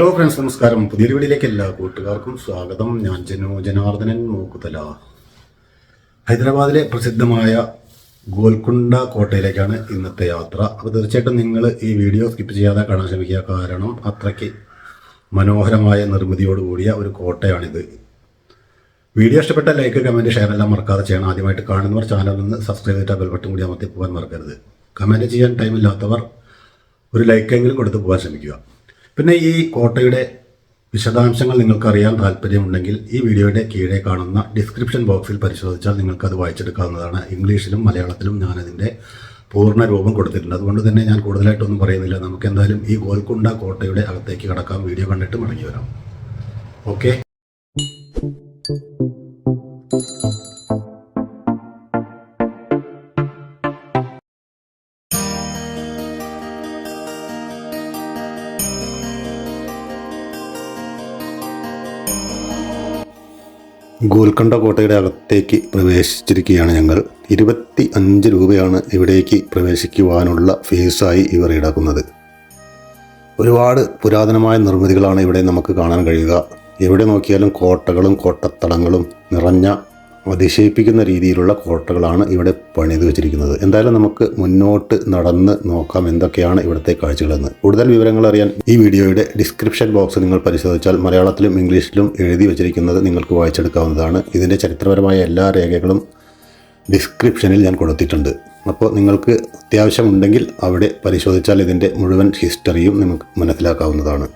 Hello friends നമസ്കാരം. പുതിയൊരു വീടിലേക്ക് എല്ലാ കൂട്ടുകാർക്കും സ്വാഗതം. ഞാൻ ജനു ജനാർദ്ദനൻ മൂക്കുതല. ഹൈദരാബാദിലെ പ്രസിദ്ധമായ ഗോൽക്കൊണ്ട കോട്ടയിലേക്കാണ് ഇന്നത്തെ യാത്ര. അപ്പോൾ തീർച്ചയായിട്ടും നിങ്ങൾ ഈ വീഡിയോ സ്കിപ്പ് ചെയ്യാതെ കാണാൻ ശ്രമിക്കുക. കാരണം അത്രയ്ക്ക് മനോഹരമായ നിർമ്മിതിയോടുകൂടിയ ഒരു കോട്ടയാണിത്. വീഡിയോ ഇഷ്ടപ്പെട്ട ലൈക്ക് കമന്റ് ഷെയർ എല്ലാം മറക്കാതെ ചെയ്യണം. ആദ്യമായിട്ട് കാണുന്നവർ ചാനലിൽ നിന്ന് സബ്സ്ക്രൈബ് ചെയ്തിട്ട് ബെൽ ബട്ടൺ കൂടി അമർത്തി പോകാൻ മറക്കരുത്. കമന്റ് ചെയ്യാൻ ടൈമില്ലാത്തവർ ഒരു ലൈക്കെങ്കിലും കൊടുത്ത് പോകാൻ ശ്രമിക്കുക. പിന്നെ ഈ കോട്ടയുടെ വിശദാംശങ്ങൾ നിങ്ങൾക്കറിയാൻ താല്പര്യമുണ്ടെങ്കിൽ ഈ വീഡിയോയുടെ കീഴെ കാണുന്ന ഡിസ്ക്രിപ്ഷൻ ബോക്സിൽ പരിശോധിച്ചാൽ നിങ്ങൾക്കത് വായിച്ചെടുക്കാവുന്നതാണ്. ഇംഗ്ലീഷിലും മലയാളത്തിലും ഞാനതിന്റെ പൂർണ രൂപം കൊടുത്തിട്ടുണ്ട്. അതുകൊണ്ട് തന്നെ ഞാൻ കൂടുതലായിട്ടൊന്നും പറയുന്നില്ല. നമുക്ക് എന്തായാലും ഈ ഗോൽക്കൊണ്ട കോട്ടയുടെ അകത്തേക്ക് കടക്കാം. വീഡിയോ കണ്ടിട്ട് മടങ്ങി വരാം. ഓക്കെ? ഗോൽക്കൊണ്ട കോട്ടയുടെ അകത്തേക്ക് പ്രവേശിച്ചിരിക്കുകയാണ് ഞങ്ങൾ. ഇരുപത്തി അഞ്ച് രൂപയാണ് ഇവിടേക്ക് പ്രവേശിക്കുവാനുള്ള ഫീസായി ഇവർ ഈടാക്കുന്നത്. ഒരുപാട് പുരാതനമായ നിർമ്മിതികളാണ് ഇവിടെ നമുക്ക് കാണാൻ കഴിയുക. എവിടെ നോക്കിയാലും കോട്ടകളും കോട്ടത്തടങ്ങളും നിറഞ്ഞ അതിശയിപ്പിക്കുന്ന രീതിയിലുള്ള കോട്ടകളാണ് ഇവിടെ പണിത് വെച്ചിരിക്കുന്നത്. എന്തായാലും നമുക്ക് മുന്നോട്ട് നടന്ന് നോക്കാം എന്തൊക്കെയാണ് ഇവിടുത്തെ കാഴ്ചകളെന്ന്. കൂടുതൽ വിവരങ്ങൾ അറിയാൻ ഈ വീഡിയോയുടെ ഡിസ്ക്രിപ്ഷൻ ബോക്സ് നിങ്ങൾ പരിശോധിച്ചാൽ മലയാളത്തിലും ഇംഗ്ലീഷിലും എഴുതി വെച്ചിരിക്കുന്നത് നിങ്ങൾക്ക് വായിച്ചെടുക്കാവുന്നതാണ്. ഇതിന്റെ ചരിത്രപരമായ എല്ലാ രേഖകളും ഡിസ്ക്രിപ്ഷനിൽ ഞാൻ കൊടുത്തിട്ടുണ്ട്. അപ്പോൾ നിങ്ങൾക്ക് അത്യാവശ്യമുണ്ടെങ്കിൽ അവിടെ പരിശോധിച്ചാൽ ഇതിന്റെ മുഴുവൻ ഹിസ്റ്ററിയും നിങ്ങൾക്ക് മനസ്സിലാക്കാവുന്നതാണ്.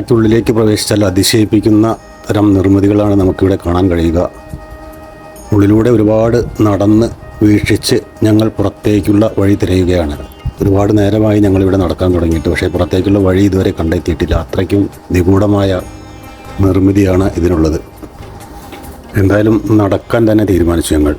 കോട്ടയ്ക്കുള്ളിലേക്ക് പ്രവേശിച്ചാൽ അതിശയിപ്പിക്കുന്ന തരം നിർമ്മിതികളാണ് നമുക്കിവിടെ കാണാൻ കഴിയുക. ഉള്ളിലൂടെ ഒരുപാട് നടന്ന് വീക്ഷിച്ച് ഞങ്ങൾ പുറത്തേക്കുള്ള വഴി തിരയുകയാണ്. ഒരുപാട് നേരമായി ഞങ്ങളിവിടെ നടക്കാൻ തുടങ്ങിയിട്ട് പക്ഷേ പുറത്തേക്കുള്ള വഴി ഇതുവരെ കണ്ടെത്തിയിട്ടില്ല. അത്രയ്ക്കും നിഗൂഢമായ നിർമ്മിതിയാണ് ഇതിനുള്ളത്. എന്തായാലും നടക്കാൻ തന്നെ തീരുമാനിച്ചു ഞങ്ങൾ.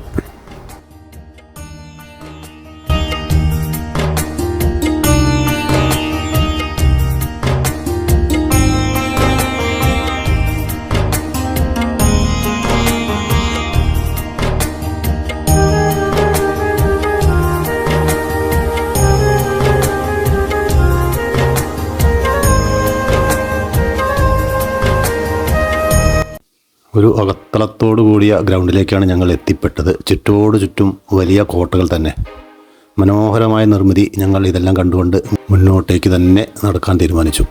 ഒരു അകത്തളത്തോടു കൂടിയ ഗ്രൗണ്ടിലേക്കാണ് ഞങ്ങൾ എത്തിപ്പെട്ടത്. ചുറ്റോട് ചുറ്റും വലിയ കോട്ടകൾ തന്നെ. മനോഹരമായ നിർമ്മിതി ഞങ്ങൾ ഇതെല്ലാം കണ്ടുകൊണ്ട് മുന്നോട്ടേക്ക് തന്നെ നടക്കാൻ തീരുമാനിച്ചു.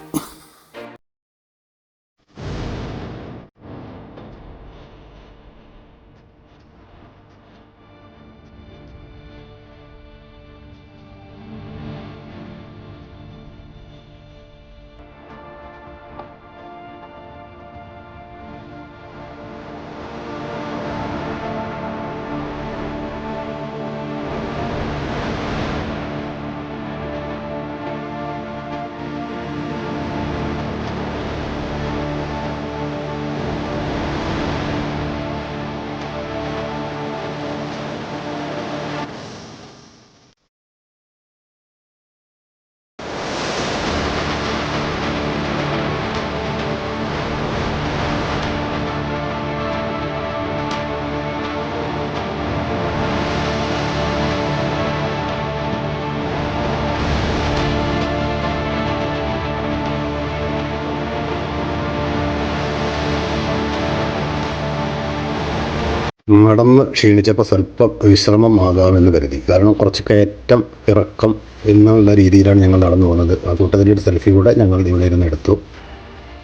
നടന്ന് ക്ഷീണിച്ചപ്പോൾ സ്വല്പം വിശ്രമമാകാമെന്ന് കരുതി. കാരണം കുറച്ച് കയറ്റം ഇറക്കം എന്നുള്ള രീതിയിലാണ് ഞങ്ങൾ നടന്നു പോകുന്നത്. ആ കൂട്ടത്തിന്റെ ഒരു സെൽഫി കൂടെ ഞങ്ങൾ ഇവിടെ ഇരുന്ന് എടുത്തു.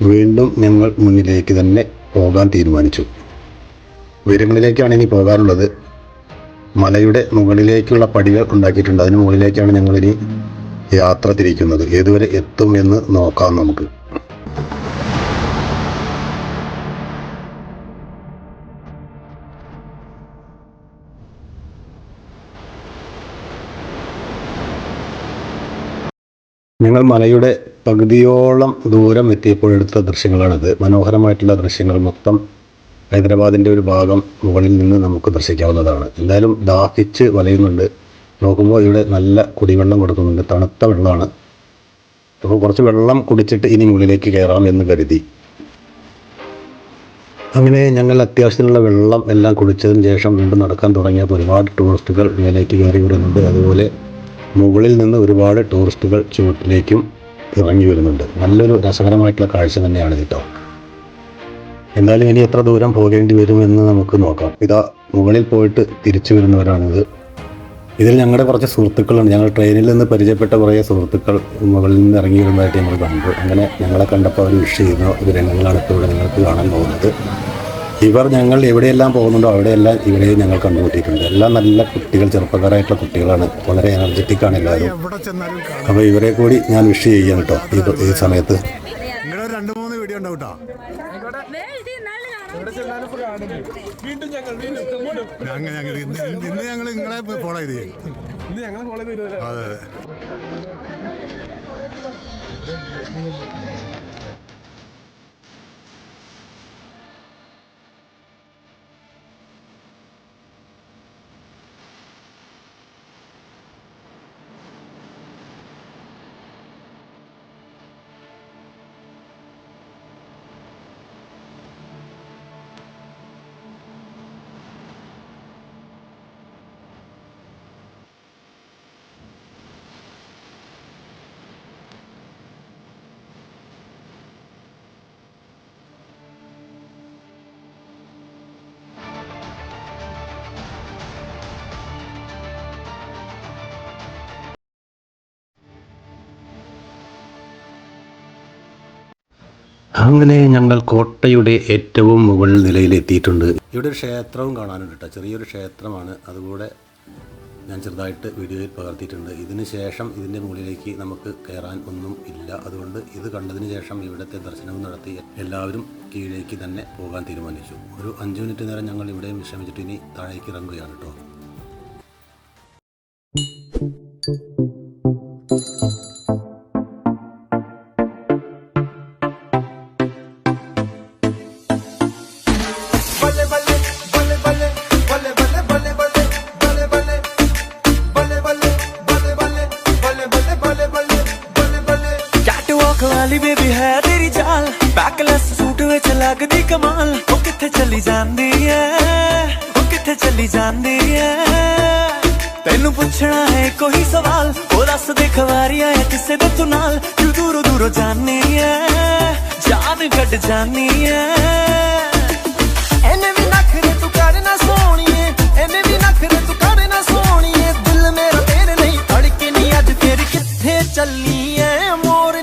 വീണ്ടും ഞങ്ങൾ മുന്നിലേക്ക് തന്നെ പോകാൻ തീരുമാനിച്ചു. ഉയരങ്ങളിലേക്കാണ് ഇനി പോകാനുള്ളത്. മലയുടെ മുകളിലേക്കുള്ള പടികൾ ഉണ്ടാക്കിയിട്ടുണ്ട്. അതിന് മുകളിലേക്കാണ് ഞങ്ങളിനി യാത്ര തിരിക്കുന്നത്. ഏതുവരെ എത്തുമെന്ന് നോക്കാം നമുക്ക്. ഞങ്ങൾ മലയുടെ പകുതിയോളം ദൂരം എത്തിയപ്പോഴെടുത്ത ദൃശ്യങ്ങളാണിത്. മനോഹരമായിട്ടുള്ള ദൃശ്യങ്ങൾ. മൊത്തം ഹൈദരാബാദിന്റെ ഒരു ഭാഗം മുകളിൽ നിന്ന് നമുക്ക് ദർശിക്കാവുന്നതാണ്. എന്തായാലും ദാഹിച്ച് വലയുന്നുണ്ട്. നോക്കുമ്പോൾ ഇവിടെ നല്ല കുടിവെള്ളം കൊടുക്കുന്നുണ്ട്. തണുത്ത വെള്ളമാണ്. അപ്പോൾ കുറച്ച് വെള്ളം കുടിച്ചിട്ട് ഇനി മുകളിലേക്ക് കയറാം എന്ന് കരുതി. അങ്ങനെ ഞങ്ങൾ അത്യാവശ്യത്തിനുള്ള വെള്ളം എല്ലാം കുടിച്ചതിന് ശേഷം വീണ്ടും നടക്കാൻ തുടങ്ങിയപ്പോൾ ഒരുപാട് ടൂറിസ്റ്റുകൾ മേലേക്ക് കയറി വരുന്നുണ്ട് അതുപോലെ മുകളിൽ നിന്ന് ഒരുപാട് ടൂറിസ്റ്റുകൾ ചുവട്ടിലേക്കും ഇറങ്ങി വരുന്നുണ്ട്. നല്ലൊരു രസകരമായിട്ടുള്ള കാഴ്ച തന്നെയാണ് കേട്ടോ എന്നാലും ഇനി എത്ര ദൂരം പോകേണ്ടി വരുമെന്ന് നമുക്ക് നോക്കാം. ഇതാ മുകളിൽ പോയിട്ട് തിരിച്ചു വരുന്നവരാണിത്. ഇതിൽ ഞങ്ങളുടെ കുറച്ച് സുഹൃത്തുക്കളുണ്ട്. ഞങ്ങൾ ട്രെയിനിൽ നിന്ന് പരിചയപ്പെട്ട കുറേ സുഹൃത്തുക്കൾ മുകളിൽ നിന്ന് ഇറങ്ങി വരുന്നതായിട്ട് ഞങ്ങൾ കണ്ടു. അങ്ങനെ ഞങ്ങളെ കണ്ടപ്പോൾ അവർ വിഷ് ചെയ്യുന്നു. ഇവരെ രംഗങ്ങളാണ് ഇപ്പോൾ ഇവിടെ നിങ്ങൾക്ക് കാണാൻ പോകുന്നത്. ഇവർ ഞങ്ങൾ എവിടെയെല്ലാം പോകുന്നുണ്ടോ അവിടെയെല്ലാം ഇവിടെ ഞങ്ങൾ കണ്ടുമുട്ടിയിട്ടുണ്ട്. എല്ലാം നല്ല കുട്ടികൾ ചെറുപ്പക്കാരായിട്ടുള്ള കുട്ടികളാണ്. വളരെ എനർജറ്റിക് ആണ് എല്ലാവരും. അപ്പൊ അപ്പോൾ ഇവരെ കൂടി ഞാൻ വിഷ് ചെയ്യാം കേട്ടോ. ഈ സമയത്ത്. രണ്ട് മൂന്ന് വീഡിയോ ഉണ്ടാവും കേട്ടോ ഞങ്ങൾ ഞങ്ങൾ ഇന്ന് നിങ്ങളെ ഫോളോ ചെയ്ത് അതെ അതെ. അങ്ങനെ ഞങ്ങൾ കോട്ടയുടെ ഏറ്റവും മുകൾ നിലയിൽ എത്തിയിട്ടുണ്ട് ഇവിടെ ഒരു ക്ഷേത്രവും കാണാനുണ്ട് കേട്ടോ. ചെറിയൊരു ക്ഷേത്രമാണ്. അതുകൂടെ ഞാൻ ചെറുതായിട്ട് വീഡിയോയിൽ പകർത്തിയിട്ടുണ്ട്. ഇതിന് ശേഷം ഇതിന്റെ മുകളിലേക്ക് നമുക്ക് കയറാൻ ഒന്നും ഇല്ല. അതുകൊണ്ട് ഇത് കണ്ടതിന് ശേഷം ഇവിടുത്തെ ദർശനവും നടത്തി എല്ലാവരും കീഴേക്ക് തന്നെ പോകാൻ തീരുമാനിച്ചു. ഒരു അഞ്ച് മിനിറ്റ് നേരം ഞങ്ങൾ ഇവിടെയും വിശ്രമിച്ചിട്ട് ഇനി താഴേക്ക് ഇറങ്ങുകയാണ് കേട്ടോ. ਕੈਟਵਾਕ ਵਾਲੀ ਬੇਬੀ ਹੈ ਤੇਰੀ ਚਾਲ। ਬੈਕਲੈਸ ਸੂਟ ਵਿੱਚ ਲੱਗਦੀ ਕਮਾਲ। ਉਹ ਕਿੱਥੇ ਚਲੀ ਜਾਂਦੀ ਐ? ਉਹ ਕਿੱਥੇ ਚੱਲੀ ਜਾਂਦੀ ਐ? ਤੈਨੂੰ ਪੁੱਛਣਾ ਹੈ ਕੋਈ ਸਵਾਲ। ਉਹ ਦੱਸ ਦੇ ਖਵਾਰੀਆਂ ਐ ਕਿਸੇ ਦੇ ਤੂੰ ਨਾਲ। ਤੂੰ ਦੂਰੋਂ ਦੂਰੋਂ ਜਾਣੀ ਐ। ਜਾਨ ਕੱਢ ਜਾਣੀ ਐ। ਵੀ ਨਖਰੇ ਤੂੰ ਕਰ ਨਾ ਸੋਣੀਏ ਦਿਲ ਮੇਰਾ ਤੇਰੇ ਨਹੀਂ ਨਹੀਂ ਅੱਜ ਫੇਰ ਕਿੱਥੇ ਚੱਲੀ ਐ ਮੋਰ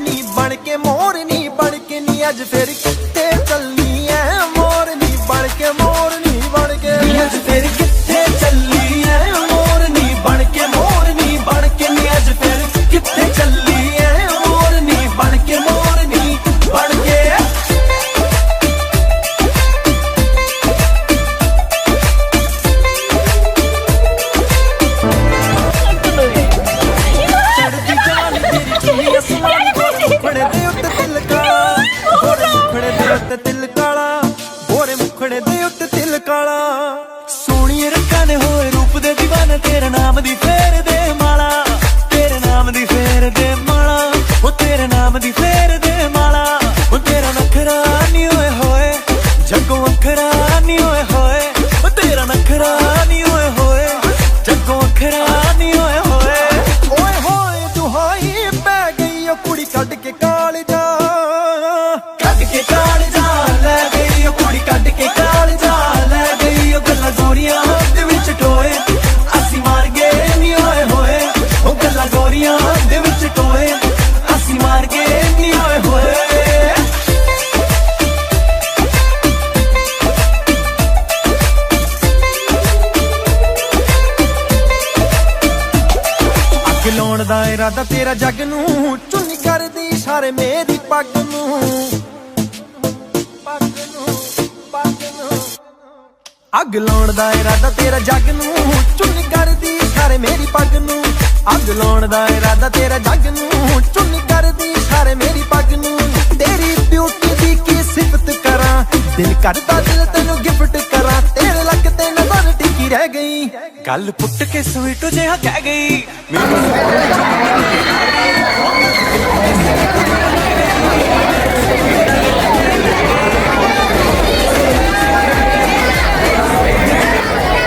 é diferença. ਤੇਰੇ ਨਾਮ ਦੀ ਫੇਰ ਅੱਗ ਲਾਉਣ ਦਾ ਇਰਾਦਾ ਤੇਰਾ ਜੱਗ ਨੂੰ ਚੁੰਨੀ ਕਰਦੀ ਇਸ਼ਾਰੇ ਮੇਰੀ ਪੱਗ ਨੂੰ। ਅੱਗ ਲਾਉਣ ਦਾ ਇਰਾਦਾ ਤੇਰਾ ਜੱਗ ਨੂੰ ਚੁੰਨੀ ਕਰਦੀ ਇਸ਼ਾਰੇ ਮੇਰੀ ਪੱਗ ਨੂੰ। ਤੇਰੀ ਬਿਊਟੀ ਦੀ ਕੀ ਸਿਫਤ ਕਰਾਂ? ਦਿਲ ਕਰਦਾ ਦਿਲ ਤੈਨੂੰ ਗਿਫਟ ਕਰਾਂ। ਤੇਰੇ ਲੱਕ ਤੇ ਨਜ਼ਰ ਟਿਕੀ ਰਹਿ ਗਈ। ਗੱਲ ਪੁੱਟ ਕੇ ਸਵੀਟ ਜਿਹਾ ਕਹਿ ਗਈ।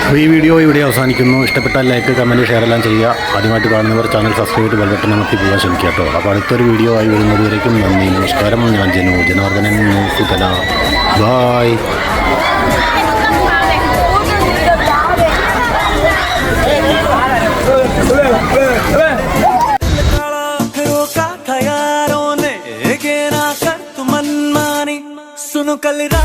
അപ്പോൾ ഈ വീഡിയോ ഇവിടെ അവസാനിക്കുന്നു ഇഷ്ടപ്പെട്ടാൽ ലൈക്ക് കമൻറ്റ് ഷെയർ എല്ലാം ചെയ്യുക ആദ്യമായിട്ട് കാണുന്നവർ ചാനൽ സബ്സ്ക്രൈബ് ചെയ്ത് ബെൽബട്ടൺ അമർത്തി പോകാൻ ശ്രമിക്കുക കേട്ടോ അപ്പോൾ അടുത്തൊരു വീഡിയോ ആയി വരുന്നത് വരയ്ക്കും നന്ദി നമസ്കാരം ഞാൻ ജനു ജനാർദ്ദനൻ നോക്കുതല ബായ് काला रोका था यारों ने के ना कर तू मनमानी सुनो कल रात की कहानी